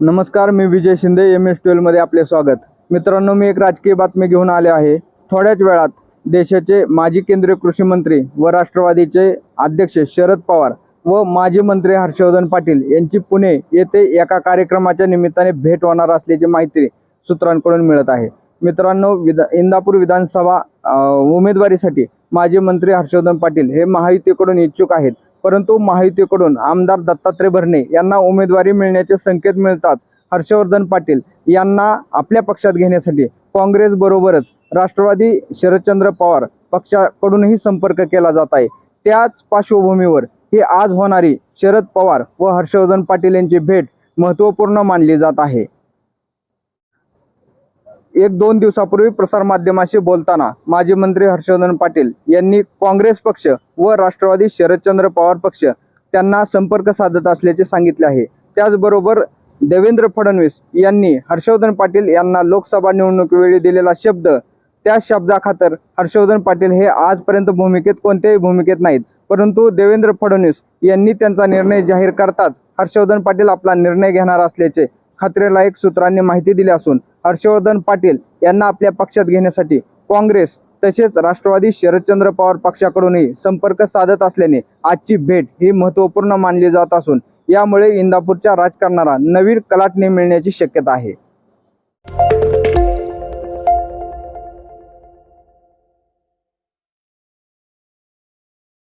नमस्कार मी Vijay Shinde M S ट्वेल्वमध्ये आपले स्वागत. मित्रांनो मी एक राजकीय बातमी घेऊन आले आहे. थोड्याच वेळात देशाचे माजी केंद्रीय कृषी मंत्री व राष्ट्रवादीचे अध्यक्ष शरद पवार व माजी मंत्री हर्षवर्धन पाटील यांची पुणे येथे एका कार्यक्रमाच्या निमित्ताने भेट होणार असल्याची माहिती सूत्रांकडून मिळत आहे. मित्रांनो विधा इंदापूर विधानसभा उमेदवारीसाठी माजी मंत्री हर्षवर्धन पाटील हे महायुतीकडून इच्छुक आहेत. परंतु महायुतीकडून आमदार दत्तात्रय भरणे यांना उमेदवारी मिळण्याचे संकेत मिळताच हर्षवर्धन पाटील यांना आपल्या पक्षात घेण्यासाठी काँग्रेस बरोबरच राष्ट्रवादी शरदचंद्र पवार पक्षाकडूनही संपर्क केला जात आहे. त्याच पार्श्वभूमीवर ही आज होणारी शरद पवार व हर्षवर्धन पाटील यांची भेट महत्त्वपूर्ण मानली जात आहे. एक दोन दिवसापूर्वी प्रसारमाध्यमाशी बोलताना माजी मंत्री हर्षवर्धन पाटील यांनी काँग्रेस पक्ष व राष्ट्रवादी शरदचंद्र पवार पक्ष त्यांना संपर्क साधत असल्याचे सांगितले आहे. त्याचबरोबर देवेंद्र फडणवीस यांनी हर्षवर्धन पाटील यांना लोकसभा निवडणुकीवेळी दिलेला शब्द त्या शब्दाखातर हर्षवर्धन पाटील हे आजपर्यंत भूमिकेत कोणत्याही भूमिकेत नाहीत. परंतु देवेंद्र फडणवीस यांनी त्यांचा निर्णय जाहीर करताच हर्षवर्धन पाटील आपला निर्णय घेणार असल्याचे खात्रीलायक सूत्रांनी माहिती दिली असून हर्षवर्धन पाटील यांना आपल्या पक्षात घेण्यासाठी काँग्रेस तसेच राष्ट्रवादी शरदचंद्र पवार पक्षाकडूनही संपर्क साधत असल्याने आजची भेट ही महत्त्वपूर्ण मानली जात असून यामुळे इंदापूरच्या राजकारणाला नवीन कलाटणी मिळण्याची शक्यता आहे.